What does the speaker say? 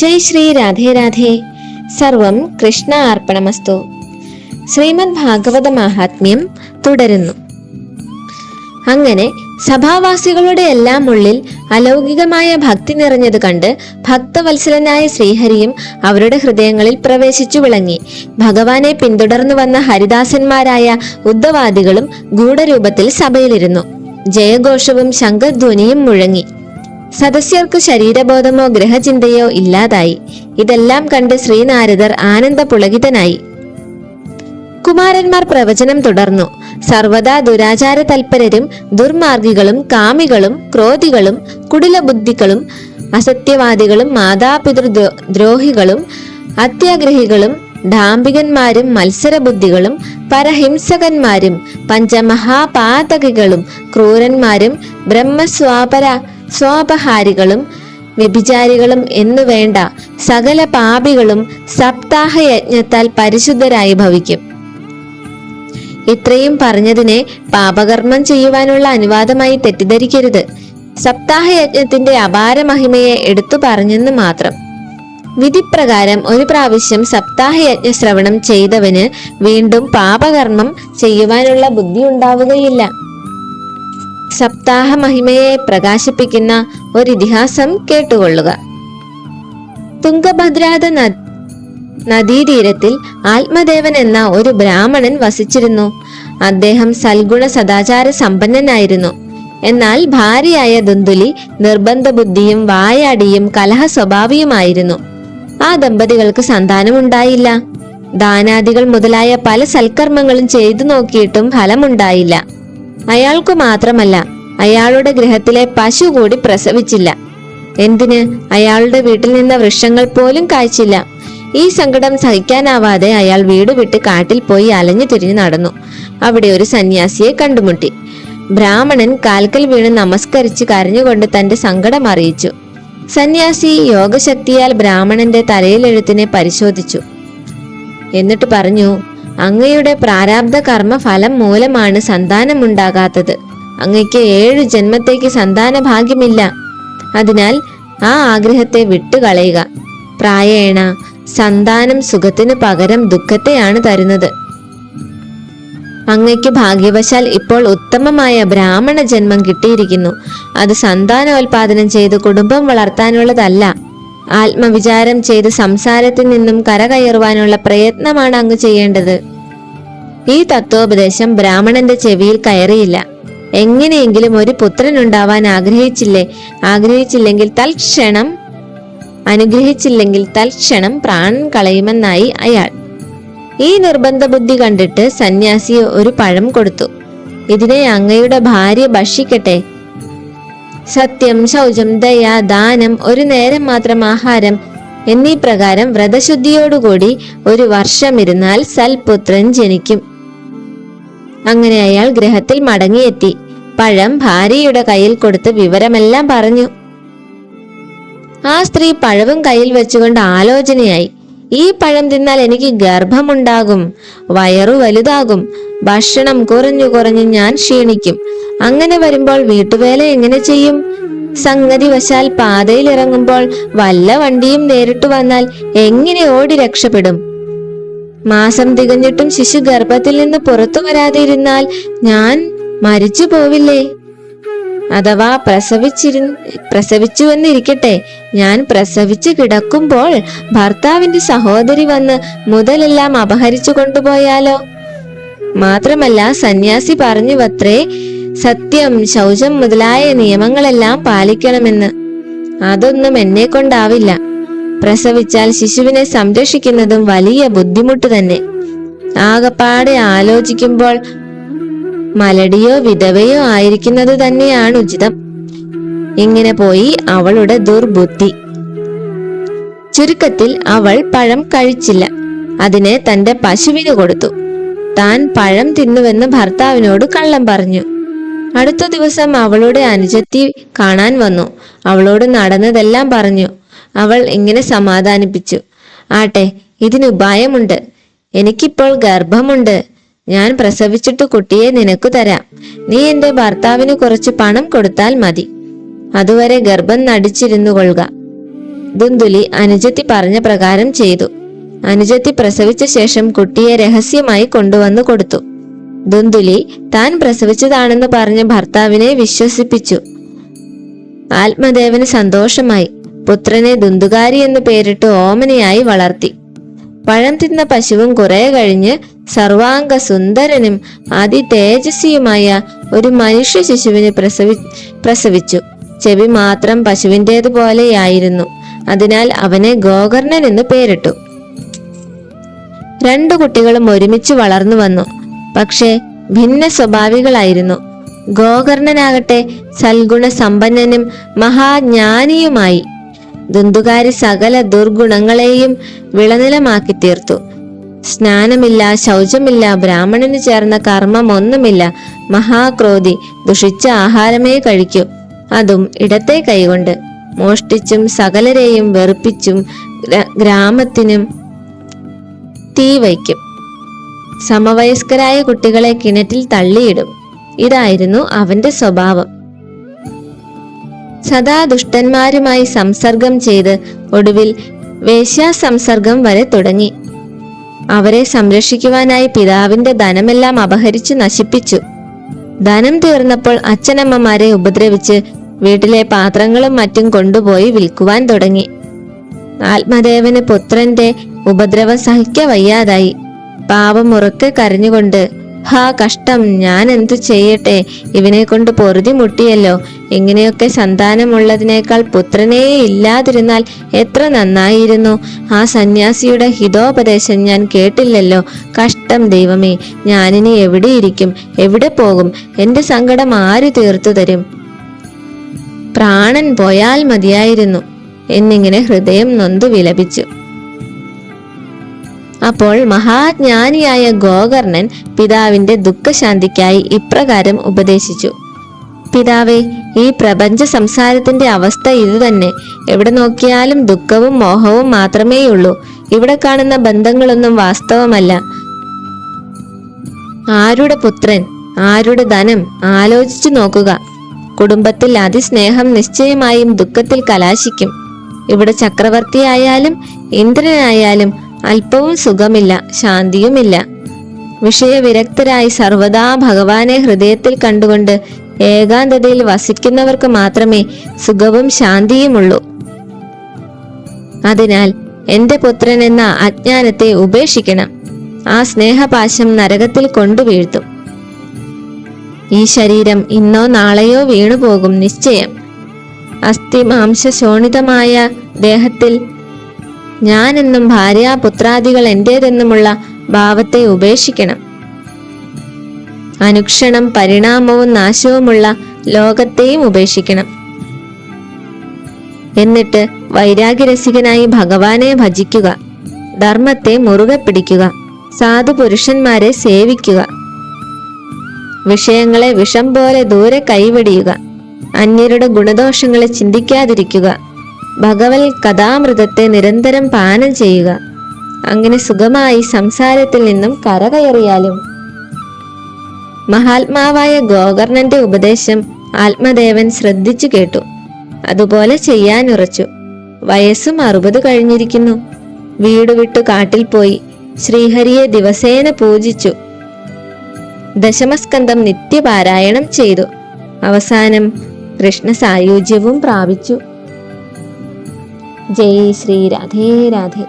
ജയ് ശ്രീ രാധേ രാധേ. സർവം കൃഷ്ണ അർപ്പണമസ്തു. ശ്രീമദ് ഭാഗവത മാഹാത്മ്യം തുടരുന്നു. അങ്ങനെ സഭാവാസികളുടെ എല്ലാം ഉള്ളിൽ അലൗകികമായ ഭക്തി നിറഞ്ഞത് കണ്ട് ഭക്തവത്സലനായ ശ്രീഹരിയും അവരുടെ ഹൃദയങ്ങളിൽ പ്രവേശിച്ചു വിളങ്ങി. ഭഗവാനെ പിന്തുടർന്നു വന്ന ഹരിദാസന്മാരായ ഉദ്ധവാദികളും ഗൂഢരൂപത്തിൽ സഭയിലിരുന്നു. ജയഘോഷവും ശങ്കധ്വനിയും മുഴങ്ങി. സദസ്യർക്ക് ശരീരബോധമോ ഗ്രഹചിന്തയോ ഇല്ലാതായി. ഇതെല്ലാം കണ്ട് ശ്രീനാരദർ ആനന്ദ പുളകിതനായി കുമാരന്മാർ പ്രവചനം തുടർന്നു. സർവദാ ദുരാചാര തൽപരരും ദുർമാർഗികളും കാമികളും ക്രോധികളും കുടിലബുദ്ധികളും അസത്യവാദികളും മാതാപിതൃ ദ്രോഹികളും അത്യാഗ്രഹികളും ഡാംബികന്മാരും മത്സരബുദ്ധികളും പരഹിംസകന്മാരും പഞ്ചമഹാപാതകികളും ക്രൂരന്മാരും ബ്രഹ്മസ്വാപര സ്വാപഹാരികളും വ്യഭിചാരികളും എന്നു വേണ്ട സകല പാപികളും സപ്താഹ സപ്താഹയജ്ഞത്താൽ പരിശുദ്ധരായി ഭവിക്കും. ഇത്രയും പറഞ്ഞതിനെ പാപകർമ്മം ചെയ്യുവാനുള്ള അനുവാദമായി തെറ്റിദ്ധരിക്കരുത്. സപ്താഹയജ്ഞത്തിന്റെ അപാര മഹിമയെ എടുത്തു പറഞ്ഞെന്ന് മാത്രം. വിധിപ്രകാരം ഒരു പ്രാവശ്യം സപ്താഹ യജ്ഞ ശ്രവണം ചെയ്തവന് വീണ്ടും പാപകർമ്മം ചെയ്യുവാനുള്ള ബുദ്ധി ഉണ്ടാവുകയില്ല. സപ്താഹ മഹിമയെ പ്രകാശിപ്പിക്കുന്ന ഒരു ഇതിഹാസം കേട്ടുകൊള്ളുക. തുംഗഭദ്രാത നദീതീരത്തിൽ ആത്മദേവൻ എന്ന ഒരു ബ്രാഹ്മണൻ വസിച്ചിരുന്നു. അദ്ദേഹം സൽഗുണ സദാചാര സമ്പന്നനായിരുന്നു. എന്നാൽ ഭാര്യയായ ദുന്ദുലി നിർബന്ധ ബുദ്ധിയും വായാടിയും കലഹ സ്വഭാവിയുമായിരുന്നു ആ ദമ്പതികൾക്ക് സന്താനമുണ്ടായില്ല. ദാനാദികൾ മുതലായ പല സൽക്കർമ്മങ്ങളും ചെയ്തു നോക്കിയിട്ടും ഫലമുണ്ടായില്ല. അയാൾക്കു മാത്രമല്ല അയാളുടെ ഗ്രഹത്തിലെ പശു കൂടി പ്രസവിച്ചില്ല. എന്തിന്? അയാളുടെ വീട്ടിൽ നിന്ന വൃക്ഷങ്ങൾ പോലും കാഴ്ചില്ല ഈ സങ്കടം സഹിക്കാനാവാതെ അയാൾ വീട് വിട്ട് കാട്ടിൽ പോയി അലഞ്ഞു തിരിഞ്ഞു നടന്നു. അവിടെ ഒരു സന്യാസിയെ കണ്ടുമുട്ടി. ബ്രാഹ്മണൻ കാൽക്കൽ വീണ് നമസ്കരിച്ച് കരഞ്ഞുകൊണ്ട് തന്റെ സങ്കടം അറിയിച്ചു. സന്യാസി യോഗശക്തിയാൽ ബ്രാഹ്മണന്റെ തലയിലെഴുത്തിനെ പരിശോധിച്ചു. എന്നിട്ട് പറഞ്ഞു അങ്ങയുടെ പ്രാരാബ്ധ കർമ്മ ഫലം മൂലമാണ് സന്താനമുണ്ടാകാത്തത്. അങ്ങയ്ക്ക് ഏഴു ജന്മത്തേക്ക് സന്താന ഭാഗ്യമില്ല അതിനാൽ ആ ആഗ്രഹത്തെ വിട്ടുകളയുക. പ്രായേണ സന്താനം സുഖത്തിന് പകരം ദുഃഖത്തെയാണ് തരുന്നത്. അങ്ങയ്ക്ക് ഭാഗ്യവശാൽ ഇപ്പോൾ ഉത്തമമായ ബ്രാഹ്മണ ജന്മം കിട്ടിയിരിക്കുന്നു. അത് സന്താനോൽപാദനം ചെയ്ത് കുടുംബം വളർത്താനുള്ളതല്ല. ആത്മവിചാരം ചെയ്ത് സംസാരത്തിൽ നിന്നും കരകയറുവാനുള്ള പ്രയത്നമാണ് അങ്ങ് ചെയ്യേണ്ടത്. ഈ തത്വോപദേശം ബ്രാഹ്മണന്റെ ചെവിയിൽ കയറിയില്ല. എങ്ങനെയെങ്കിലും ഒരു പുത്രൻ ഉണ്ടാവാൻ ആഗ്രഹിച്ചില്ലേ? ആഗ്രഹിച്ചില്ലെങ്കിൽ തൽക്ഷണം അനുഗ്രഹിച്ചില്ലെങ്കിൽ തൽക്ഷണം പ്രാണൻ കളയുമെന്നായി അയാൾ. ഈ നിർബന്ധ ബുദ്ധി കണ്ടിട്ട് സന്യാസിയെ ഒരു പഴം കൊടുത്തു. ഇതിനെ അങ്ങയുടെ ഭാര്യ ഭക്ഷിക്കട്ടെ? സത്യം ശൗചം ദയ ദാനം ഒരു നേരം മാത്രം ആഹാരം എന്നീ പ്രകാരം വ്രതശുദ്ധിയോടുകൂടി ഒരു വർഷം ഇരുന്നാൽ സൽപുത്രൻ ജനിക്കും. അങ്ങനെ അയാൾ ഗ്രഹത്തിൽ മടങ്ങിയെത്തി. പഴം ഭാര്യയുടെ കയ്യിൽ കൊടുത്ത് വിവരമെല്ലാം പറഞ്ഞു. ആ സ്ത്രീ പഴവും കയ്യിൽ വെച്ചുകൊണ്ട് ആലോചനയായി. ഈ പഴം തിന്നാൽ എനിക്ക് ഗർഭമുണ്ടാകും വയറു വലുതാകും ഭക്ഷണം കുറഞ്ഞു കുറഞ്ഞു ഞാൻ ക്ഷീണിക്കും. അങ്ങനെ വരുമ്പോൾ വീട്ടുവേല എങ്ങനെ ചെയ്യും? സംഗതി വശാൽ പാതയിൽ ഇറങ്ങുമ്പോൾ വല്ല വണ്ടിയും നേരിട്ട് വന്നാൽ എങ്ങനെ ഓടി രക്ഷപ്പെടും? മാസം തികഞ്ഞിട്ടും ശിശു ഗർഭത്തിൽ നിന്ന് പുറത്തു വരാതിരുന്നാൽ ഞാൻ മരിച്ചു പോവില്ലേ? അഥവാ പ്രസവിച്ചിരു എന്നിരിക്കട്ടെ ഞാൻ പ്രസവിച്ചു കിടക്കുമ്പോൾ ഭർത്താവിന്റെ സഹോദരി വന്ന് മുതലെല്ലാം അപഹരിച്ചു കൊണ്ടുപോയാലോ? മാത്രമല്ല സന്യാസി പറഞ്ഞു വത്രേ സത്യം ശൗചം മുതലായ നിയമങ്ങളെല്ലാം പാലിക്കണമെന്ന്. അതൊന്നും എന്നെ കൊണ്ടാവില്ല പ്രസവിച്ചാൽ ശിശുവിനെ സംരക്ഷിക്കുന്നതും വലിയ ബുദ്ധിമുട്ട് തന്നെ. ആകപ്പാടെ ആലോചിക്കുമ്പോൾ മലടിയോ വിധവയോ ആയിരിക്കുന്നത് തന്നെയാണ് ഉചിതം. ഇങ്ങനെ പോയി അവളുടെ ദുർബുദ്ധി. ചുരുക്കത്തിൽ അവൾ പഴം കഴിച്ചില്ല. അതിനെ തന്റെ പശുവിന് കൊടുത്തു. താൻ പഴം തിന്നുവെന്ന് ഭർത്താവിനോട് കള്ളം പറഞ്ഞു. അടുത്ത ദിവസം അവളുടെ അനുജത്തി കാണാൻ വന്നു. അവളോട് നടന്നതെല്ലാം പറഞ്ഞു. അവൾ ഇങ്ങനെ സമാധാനിപ്പിച്ചു. ആട്ടെ ഇതിന് ഉപായമുണ്ട്. എനിക്കിപ്പോൾ ഗർഭമുണ്ട്. ഞാൻ പ്രസവിച്ചിട്ട് കുട്ടിയെ നിനക്ക് തരാം. നീ എന്റെ ഭർത്താവിന് കുറച്ച് പണം കൊടുത്താൽ മതി. അതുവരെ ഗർഭം നടിച്ചിരുന്നു കൊള്ളുക. ദുന്ദുലി അനുജത്തി പറഞ്ഞ പ്രകാരം ചെയ്തു. അനുജത്തി പ്രസവിച്ച ശേഷം കുട്ടിയെ രഹസ്യമായി കൊണ്ടുവന്നു കൊടുത്തു. ദുന്ദുലി താൻ പ്രസവിച്ചതാണെന്ന് പറഞ്ഞ ഭർത്താവിനെ വിശ്വസിപ്പിച്ചു. ആത്മദേവന് സന്തോഷമായി. പുത്രനെ ദുന്ദുകാരി എന്ന് പേരിട്ട് ഓമനയായി വളർത്തി. പഴം തിന്ന പശുവും കുറെ കഴിഞ്ഞ് സർവാംഗ സുന്ദരനും അതി തേജസ്വിയുമായ ഒരു മനുഷ്യ ശിശുവിനെ പ്രസവി പ്രസവിച്ചു. ചെവി മാത്രം പശുവിന്റേതുപോലെയായിരുന്നു. അതിനാൽ അവനെ ഗോകർണൻ എന്ന് പേരിട്ടു. രണ്ടു കുട്ടികളും ഒരുമിച്ച് വളർന്നു വന്നു. പക്ഷേ ഭിന്ന സ്വഭാവികളായിരുന്നു. ഗോകർണനാകട്ടെ സൽഗുണ സമ്പന്നനും മഹാജ്ഞാനിയുമായി. ദുന്തുകാരി സകല ദുർഗുണങ്ങളെയും വിളനിലമാക്കി തീർത്തു സ്നാനമില്ല ശൗചമില്ല ബ്രാഹ്മണന് ചേർന്ന കർമ്മം ഒന്നുമില്ല മഹാക്രോധി ദുഷിച്ച ആഹാരമേ കഴിക്കൂ. അതും ഇടത്തെ കൈകൊണ്ട്. മോഷ്ടിച്ചും സകലരെയും വെറുപ്പിച്ചും ഗ്രാമത്തിനും തീ വയ്ക്കും. സമവയസ്കരായ കുട്ടികളെ കിണറ്റിൽ തള്ളിയിടും. ഇതായിരുന്നു അവന്റെ സ്വഭാവം. സദാ ദുഷ്ടന്മാരുമായി സംസർഗം ചെയ്ത് ഒടുവിൽ വേശ്യാസംസർഗം വരെ തുടങ്ങി. അവരെ സംരക്ഷിക്കുവാനായി പിതാവിന്റെ ധനമെല്ലാം അപഹരിച്ചു നശിപ്പിച്ചു. ധനം തീർന്നപ്പോൾ അച്ഛനമ്മമാരെ ഉപദ്രവിച്ച് വീട്ടിലെ പാത്രങ്ങളും മറ്റും കൊണ്ടുപോയി വിൽക്കുവാൻ തുടങ്ങി. ആത്മദേവന് പുത്രന്റെ ഉപദ്രവം സഹിക്ക വയ്യാതായി. പാവം ഉറക്കെ കരഞ്ഞുകൊണ്ട് ഹാ കഷ്ടം. ഞാൻ എന്തു ചെയ്യട്ടെ? ഇവനെ കൊണ്ട് പൊറുതി മുട്ടിയല്ലോ. ഇങ്ങനെയൊക്കെ സന്താനമുള്ളതിനേക്കാൾ പുത്രനേ ഇല്ലാതിരുന്നാൽ എത്ര നന്നായിരുന്നു. ആ സന്യാസിയുടെ ഹിതോപദേശം ഞാൻ കേട്ടില്ലല്ലോ. കഷ്ടം ദൈവമേ ഞാനിനി എവിടെയിരിക്കും എവിടെ പോകും? എന്റെ സങ്കടം ആര് തീർത്തു തരും? പ്രാണൻ പോയാൽ മതിയായിരുന്നു. എന്നിങ്ങനെ ഹൃദയം നൊന്തു വിലപിച്ചു. അപ്പോൾ മഹാജ്ഞാനിയായ ഗോകർണൻ പിതാവിന്റെ ദുഃഖശാന്തിക്കായി ഇപ്രകാരം ഉപദേശിച്ചു. പിതാവേ ഈ പ്രപഞ്ച സംസാരത്തിന്റെ അവസ്ഥ ഇതുതന്നെ എവിടെ നോക്കിയാലും ദുഃഖവും മോഹവും മാത്രമേയുള്ളൂ. ഇവിടെ കാണുന്ന ബന്ധങ്ങളൊന്നും വാസ്തവമല്ല. ആരുടെ പുത്രൻ ആരുടെ ധനം ആലോചിച്ചു നോക്കുക. കുടുംബത്തിൽ അതിസ്നേഹം നിശ്ചയമായും ദുഃഖത്തിൽ കലാശിക്കും. ഇവിടെ ചക്രവർത്തിയായാലും ഇന്ദ്രനായാലും അല്പവും സുഖമില്ല ശാന്തിയുമില്ല. വിഷയവിരക്തരായി സർവദാ ഭഗവാനെ ഹൃദയത്തിൽ കണ്ടുകൊണ്ട് ഏകാന്തതയിൽ വസിക്കുന്നവർക്ക് മാത്രമേ സുഖവും ശാന്തിയുമുള്ളൂ. അതിനാൽ എന്റെ പുത്രൻ എന്ന അജ്ഞാനത്തെ ഉപേക്ഷിക്കണം. ആ സ്നേഹപാശം നരകത്തിൽ കൊണ്ടുവീഴ്ത്തും ഈ ശരീരം ഇന്നോ നാളെയോ വീണുപോകും നിശ്ചയം. അസ്ഥി മാംസ ശോണിതമായ ദേഹത്തിൽ ഞാനെന്നും ഭാര്യ പുത്രാദികൾ എന്റേതെന്നുമുള്ള ഭാവത്തെ ഉപേക്ഷിക്കണം. അനുക്ഷണം പരിണാമവും നാശവുമുള്ള ലോകത്തെയും ഉപേക്ഷിക്കണം. എന്നിട്ട് വൈരാഗ്യരസികനായി ഭഗവാനെ ഭജിക്കുക. ധർമ്മത്തെ മുറുകെ പിടിക്കുക. സാധു പുരുഷന്മാരെ സേവിക്കുക. വിഷയങ്ങളെ വിഷം പോലെ ദൂരെ കൈവെടിയുക. അന്യരുടെ ഗുണദോഷങ്ങളെ ചിന്തിക്കാതിരിക്കുക. ഭഗവൽ കഥാമൃതത്തെ നിരന്തരം പാനം ചെയ്യുക. അങ്ങനെ സുഖമായി സംസാരത്തിൽ നിന്നും കരകയറിയാലും. മഹാത്മാവായ ഗോകർണന്റെ ഉപദേശം ആത്മദേവൻ ശ്രദ്ധിച്ചു കേട്ടു. അതുപോലെ ചെയ്യാനുറച്ചു. വയസ്സും അറുപത് കഴിഞ്ഞിരിക്കുന്നു. വീട് വിട്ടു കാട്ടിൽ പോയി ശ്രീഹരിയെ ദിവസേന പൂജിച്ചു. ദശമസ്കന്ധം നിത്യപാരായണം ചെയ്തു. അവസാനം കൃഷ്ണ സായുജ്യവും പ്രാപിച്ചു. ജയ് ശ്രീ രാധേ രാധേ.